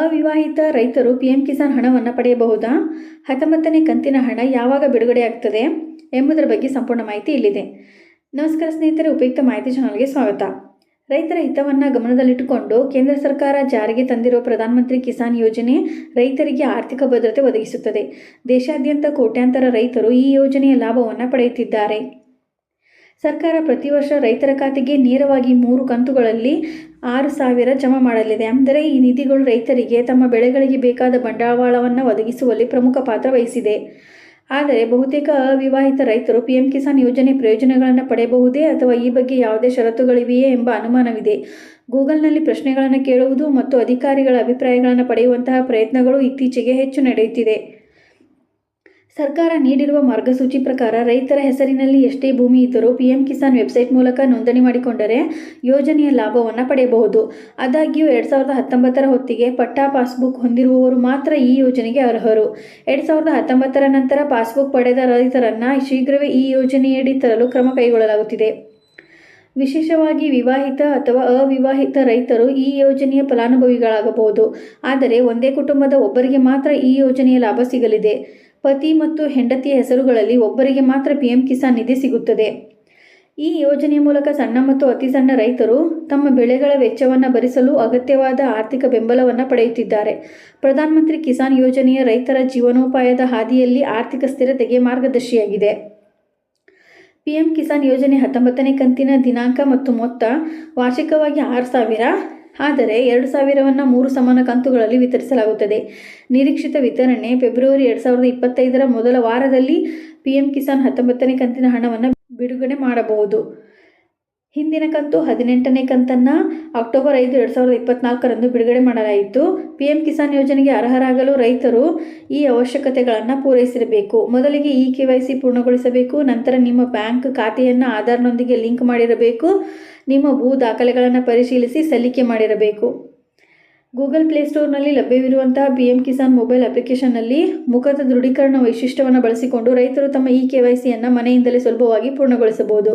ಅವಿವಾಹಿತ ರೈತರು ಪಿಎಂ ಕಿಸಾನ್ ಹಣವನ್ನು ಪಡೆಯಬಹುದಾ? ಹತ್ತೊಂಬತ್ತನೇ ಕಂತಿನ ಹಣ ಯಾವಾಗ ಬಿಡುಗಡೆ ಆಗ್ತದೆ ಎಂಬುದರ ಬಗ್ಗೆ ಸಂಪೂರ್ಣ ಮಾಹಿತಿ ಇಲ್ಲಿದೆ. ನಮಸ್ಕಾರ ಸ್ನೇಹಿತರೆ, ಉಪಯುಕ್ತ ಮಾಹಿತಿ ಚಾನಲ್ಗೆ ಸ್ವಾಗತ. ರೈತರ ಹಿತವನ್ನು ಗಮನದಲ್ಲಿಟ್ಟುಕೊಂಡು ಕೇಂದ್ರ ಸರ್ಕಾರ ಜಾರಿಗೆ ತಂದಿರುವ ಪ್ರಧಾನಮಂತ್ರಿ ಕಿಸಾನ್ ಯೋಜನೆ ರೈತರಿಗೆ ಆರ್ಥಿಕ ಭದ್ರತೆ ಒದಗಿಸುತ್ತದೆ. ದೇಶಾದ್ಯಂತ ಕೋಟ್ಯಾಂತರ ರೈತರು ಈ ಯೋಜನೆಯ ಲಾಭವನ್ನು ಪಡೆಯುತ್ತಿದ್ದಾರೆ. ಸರ್ಕಾರ ಪ್ರತಿ ವರ್ಷ ರೈತರ ಖಾತೆಗೆ ನೇರವಾಗಿ ಮೂರು ಕಂತುಗಳಲ್ಲಿ ಆರು ಸಾವಿರ ಜಮಾ ಮಾಡಲಿದೆ. ಅಂದರೆ ಈ ನಿಧಿಗಳು ರೈತರಿಗೆ ತಮ್ಮ ಬೆಳೆಗಳಿಗೆ ಬೇಕಾದ ಬಂಡವಾಳವನ್ನು ಒದಗಿಸುವಲ್ಲಿ ಪ್ರಮುಖ ಪಾತ್ರ ವಹಿಸಿದೆ. ಆದರೆ ಬಹುತೇಕ ಅವಿವಾಹಿತ ರೈತರು ಪಿಎಂ ಕಿಸಾನ್ ಯೋಜನೆ ಪ್ರಯೋಜನಗಳನ್ನು ಪಡೆಯಬಹುದೇ ಅಥವಾ ಈ ಬಗ್ಗೆ ಯಾವುದೇ ಷರತ್ತುಗಳಿವೆಯೇ ಎಂಬ ಅನುಮಾನವಿದೆ. ಗೂಗಲ್ನಲ್ಲಿ ಪ್ರಶ್ನೆಗಳನ್ನು ಕೇಳುವುದು ಮತ್ತು ಅಧಿಕಾರಿಗಳ ಅಭಿಪ್ರಾಯಗಳನ್ನು ಪಡೆಯುವಂತಹ ಪ್ರಯತ್ನಗಳು ಇತ್ತೀಚೆಗೆ ಹೆಚ್ಚು ನಡೆಯುತ್ತಿದೆ. ಸರ್ಕಾರ ನೀಡಿರುವ ಮಾರ್ಗಸೂಚಿ ಪ್ರಕಾರ ರೈತರ ಹೆಸರಿನಲ್ಲಿ ಎಷ್ಟೇ ಭೂಮಿ ಇದ್ದರೂ ಪಿಎಂ ಕಿಸಾನ್ ವೆಬ್ಸೈಟ್ ಮೂಲಕ ನೋಂದಣಿ ಮಾಡಿಕೊಂಡರೆ ಯೋಜನೆಯ ಲಾಭವನ್ನು ಪಡೆಯಬಹುದು. ಆದಾಗ್ಯೂ ಎರಡು ಸಾವಿರದ ಹತ್ತೊಂಬತ್ತರ ಹೊತ್ತಿಗೆ ಪಟ್ಟಾ ಪಾಸ್ಬುಕ್ ಹೊಂದಿರುವವರು ಮಾತ್ರ ಈ ಯೋಜನೆಗೆ ಅರ್ಹರು. ಎರಡು ಸಾವಿರದ ಹತ್ತೊಂಬತ್ತರ ನಂತರ ಪಾಸ್ಬುಕ್ ಪಡೆದ ರೈತರನ್ನು ಶೀಘ್ರವೇ ಈ ಯೋಜನೆಯಡಿ ತರಲು ಕ್ರಮ ಕೈಗೊಳ್ಳಲಾಗುತ್ತಿದೆ. ವಿಶೇಷವಾಗಿ ವಿವಾಹಿತ ಅಥವಾ ಅವಿವಾಹಿತ ರೈತರು ಈ ಯೋಜನೆಯ ಫಲಾನುಭವಿಗಳಾಗಬಹುದು. ಆದರೆ ಒಂದೇ ಕುಟುಂಬದ ಒಬ್ಬರಿಗೆ ಮಾತ್ರ ಈ ಯೋಜನೆಯ ಲಾಭ ಸಿಗಲಿದೆ. ಪತಿ ಮತ್ತು ಹೆಂಡತಿಯ ಹೆಸರುಗಳಲ್ಲಿ ಒಬ್ಬರಿಗೆ ಮಾತ್ರ ಪಿಎಂ ಕಿಸಾನ್ ನಿಧಿ ಸಿಗುತ್ತದೆ. ಈ ಯೋಜನೆಯ ಮೂಲಕ ಸಣ್ಣ ಮತ್ತು ಅತಿ ಸಣ್ಣ ರೈತರು ತಮ್ಮ ಬೆಳೆಗಳ ವೆಚ್ಚವನ್ನು ಭರಿಸಲು ಅಗತ್ಯವಾದ ಆರ್ಥಿಕ ಬೆಂಬಲವನ್ನು ಪಡೆಯುತ್ತಿದ್ದಾರೆ. ಪ್ರಧಾನಮಂತ್ರಿ ಕಿಸಾನ್ ಯೋಜನೆಯ ರೈತರ ಜೀವನೋಪಾಯದ ಹಾದಿಯಲ್ಲಿ ಆರ್ಥಿಕ ಸ್ಥಿರತೆಗೆ ಮಾರ್ಗದರ್ಶಿಯಾಗಿದೆ. ಪಿಎಂ ಕಿಸಾನ್ ಯೋಜನೆ ಹತ್ತೊಂಬತ್ತನೇ ಕಂತಿನ ದಿನಾಂಕ ಮತ್ತು ಮೊತ್ತ ವಾರ್ಷಿಕವಾಗಿ ಆರು ಸಾವಿರ ಆದರೆ ಎರಡು ಸಾವಿರವನ್ನು ಮೂರು ಸಮಾನ ಕಂತುಗಳಲ್ಲಿ ವಿತರಿಸಲಾಗುತ್ತದೆ. ನಿರೀಕ್ಷಿತ ವಿತರಣೆ ಫೆಬ್ರವರಿ ಎರಡು ಸಾವಿರದ ಇಪ್ಪತ್ತೈದರ ಮೊದಲ ವಾರದಲ್ಲಿ ಪಿಎಂ ಕಿಸಾನ್ ಹತ್ತೊಂಬತ್ತನೇ ಕಂತಿನ ಹಣವನ್ನು ಬಿಡುಗಡೆ ಮಾಡಬಹುದು. ಹಿಂದಿನ ಕಂತು ಹದಿನೆಂಟನೇ ಕಂತನ್ನು ಅಕ್ಟೋಬರ್ ಐದು ಎರಡು ಸಾವಿರದ ಇಪ್ಪತ್ನಾಲ್ಕರಂದು ಬಿಡುಗಡೆ ಮಾಡಲಾಯಿತು. ಪಿ ಎಂ ಕಿಸಾನ್ ಯೋಜನೆಗೆ ಅರ್ಹರಾಗಲು ರೈತರು ಈ ಅವಶ್ಯಕತೆಗಳನ್ನು ಪೂರೈಸಿರಬೇಕು. ಮೊದಲಿಗೆ ಇ ಕೆ ವೈ ಸಿ ಪೂರ್ಣಗೊಳಿಸಬೇಕು, ನಂತರ ನಿಮ್ಮ ಬ್ಯಾಂಕ್ ಖಾತೆಯನ್ನು ಆಧಾರ್ನೊಂದಿಗೆ ಲಿಂಕ್ ಮಾಡಿರಬೇಕು, ನಿಮ್ಮ ಭೂ ದಾಖಲೆಗಳನ್ನು ಪರಿಶೀಲಿಸಿ ಸಲ್ಲಿಕೆ ಮಾಡಿರಬೇಕು. ಗೂಗಲ್ ಪ್ಲೇಸ್ಟೋರ್ನಲ್ಲಿ ಲಭ್ಯವಿರುವಂತಹ ಪಿ ಎಂ ಕಿಸಾನ್ ಮೊಬೈಲ್ ಅಪ್ಲಿಕೇಶನ್ನಲ್ಲಿ ಮುಖದ ದೃಢೀಕರಣ ವೈಶಿಷ್ಟ್ಯವನ್ನು ಬಳಸಿಕೊಂಡು ರೈತರು ತಮ್ಮ ಇ ಕೆ ವೈ ಸಿಯನ್ನು ಮನೆಯಿಂದಲೇ ಸುಲಭವಾಗಿ ಪೂರ್ಣಗೊಳಿಸಬಹುದು.